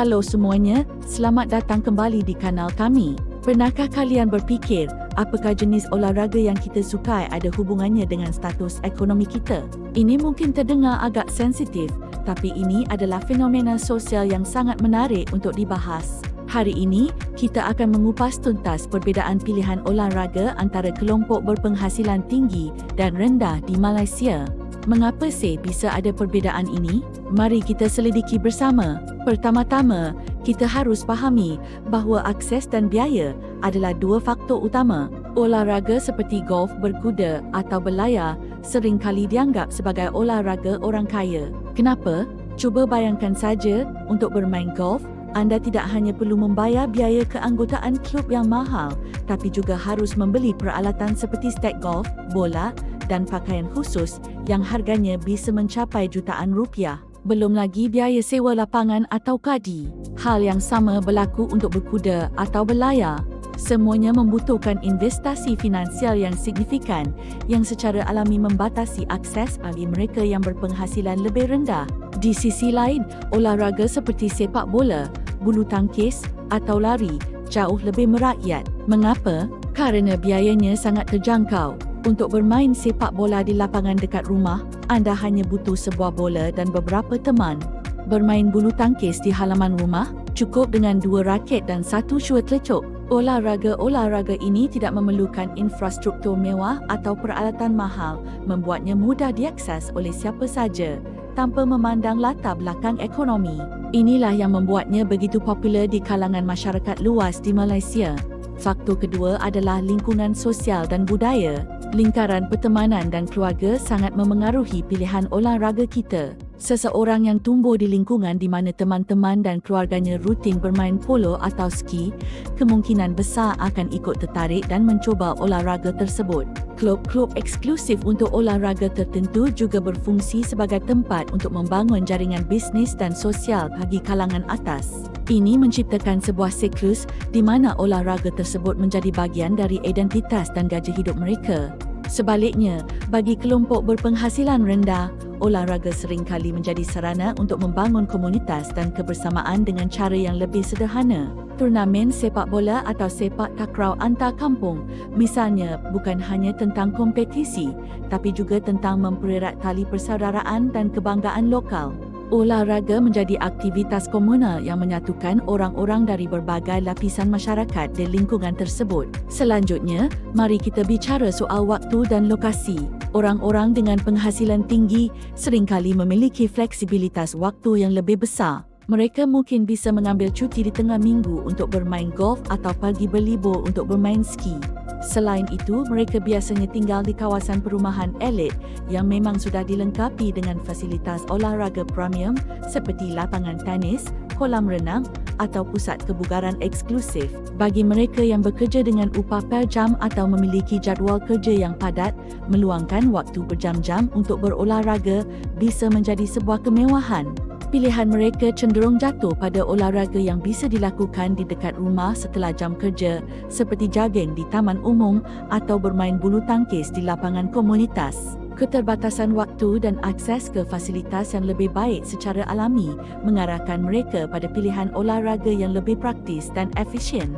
Halo semuanya, selamat datang kembali di kanal kami. Pernahkah kalian berfikir apakah jenis olahraga yang kita sukai ada hubungannya dengan status ekonomi kita? Ini mungkin terdengar agak sensitif, tapi ini adalah fenomena sosial yang sangat menarik untuk dibahas. Hari ini, kita akan mengupas tuntas perbezaan pilihan olahraga antara kelompok berpenghasilan tinggi dan rendah di Malaysia. Mengapa sih bisa ada perbezaan ini? Mari kita selidiki bersama. Pertama-tama, kita harus fahami bahawa akses dan biaya adalah dua faktor utama. Olahraga seperti golf, berkuda atau berlayar seringkali dianggap sebagai olahraga orang kaya. Kenapa? Cuba bayangkan saja untuk bermain golf, anda tidak hanya perlu membayar biaya keanggotaan klub yang mahal, tapi juga harus membeli peralatan seperti stek golf, bola dan pakaian khusus yang harganya bisa mencapai jutaan rupiah. Belum lagi biaya sewa lapangan atau kadi. Hal yang sama berlaku untuk berkuda atau berlayar. Semuanya membutuhkan investasi finansial yang signifikan yang secara alami membatasi akses bagi mereka yang berpenghasilan lebih rendah. Di sisi lain, olahraga seperti sepak bola, bulu tangkis atau lari jauh lebih merakyat. Mengapa? Kerana biayanya sangat terjangkau. Untuk bermain sepak bola di lapangan dekat rumah, anda hanya butuh sebuah bola dan beberapa teman. Bermain bulu tangkis di halaman rumah, cukup dengan dua raket dan satu syua telecok. Olahraga-olahraga ini tidak memerlukan infrastruktur mewah atau peralatan mahal, membuatnya mudah diakses oleh siapa saja tanpa memandang latar belakang ekonomi. Inilah yang membuatnya begitu popular di kalangan masyarakat luas di Malaysia. Faktor kedua adalah lingkungan sosial dan budaya lingkaran pertemanan dan keluarga sangat memengaruhi pilihan olahraga kita. Seseorang yang tumbuh di lingkungan di mana teman-teman dan keluarganya rutin bermain polo atau ski, kemungkinan besar akan ikut tertarik dan mencuba olahraga tersebut. Klub-klub eksklusif untuk olahraga tertentu juga berfungsi sebagai tempat untuk membangun jaringan bisnis dan sosial bagi kalangan atas. Ini menciptakan sebuah siklus di mana olahraga tersebut menjadi bagian dari identitas dan gaya hidup mereka. Sebaliknya, bagi kelompok berpenghasilan rendah, olahraga seringkali menjadi sarana untuk membangun komunitas dan kebersamaan dengan cara yang lebih sederhana. Turnamen sepak bola atau sepak takraw antar kampung, misalnya, bukan hanya tentang kompetisi, tapi juga tentang mempererat tali persaudaraan dan kebanggaan lokal. Olahraga menjadi aktivitas komunal yang menyatukan orang-orang dari berbagai lapisan masyarakat di lingkungan tersebut. Selanjutnya, mari kita bicara soal waktu dan lokasi. Orang-orang dengan penghasilan tinggi seringkali memiliki fleksibilitas waktu yang lebih besar. Mereka mungkin bisa mengambil cuti di tengah minggu untuk bermain golf atau pergi berlibur untuk bermain ski. Selain itu, mereka biasanya tinggal di kawasan perumahan elit yang memang sudah dilengkapi dengan fasilitas olahraga premium seperti lapangan tenis, kolam renang atau pusat kebugaran eksklusif. Bagi mereka yang bekerja dengan upah per jam atau memiliki jadual kerja yang padat, meluangkan waktu berjam-jam untuk berolahraga bisa menjadi sebuah kemewahan pilihan mereka cenderung jatuh pada olahraga yang bisa dilakukan di dekat rumah setelah jam kerja seperti jogging di taman umum atau bermain bulu tangkis di lapangan komunitas. Keterbatasan waktu dan akses ke fasilitas yang lebih baik secara alami mengarahkan mereka pada pilihan olahraga yang lebih praktis dan efisien.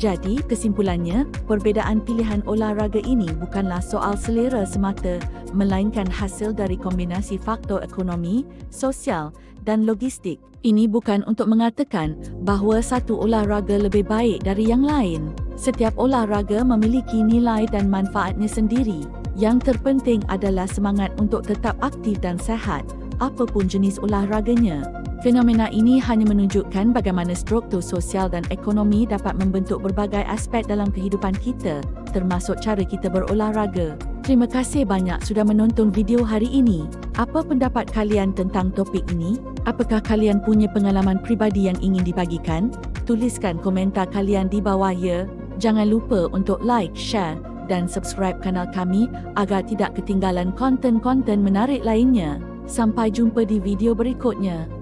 Jadi, kesimpulannya, perbezaan pilihan olahraga ini bukanlah soal selera semata, melainkan hasil dari kombinasi faktor ekonomi, sosial dan logistik. Ini bukan untuk mengatakan bahawa satu olahraga lebih baik dari yang lain. Setiap olahraga memiliki nilai dan manfaatnya sendiri. Yang terpenting adalah semangat untuk tetap aktif dan sehat, apapun jenis olahraganya. Fenomena ini hanya menunjukkan bagaimana struktur sosial dan ekonomi dapat membentuk berbagai aspek dalam kehidupan kita, termasuk cara kita berolahraga. Terima kasih banyak sudah menonton video hari ini. Apa pendapat kalian tentang topik ini? Apakah kalian punya pengalaman pribadi yang ingin dibagikan? Tuliskan komentar kalian di bawah ya. Jangan lupa untuk like, share dan subscribe kanal kami agar tidak ketinggalan konten-konten menarik lainnya. Sampai jumpa di video berikutnya.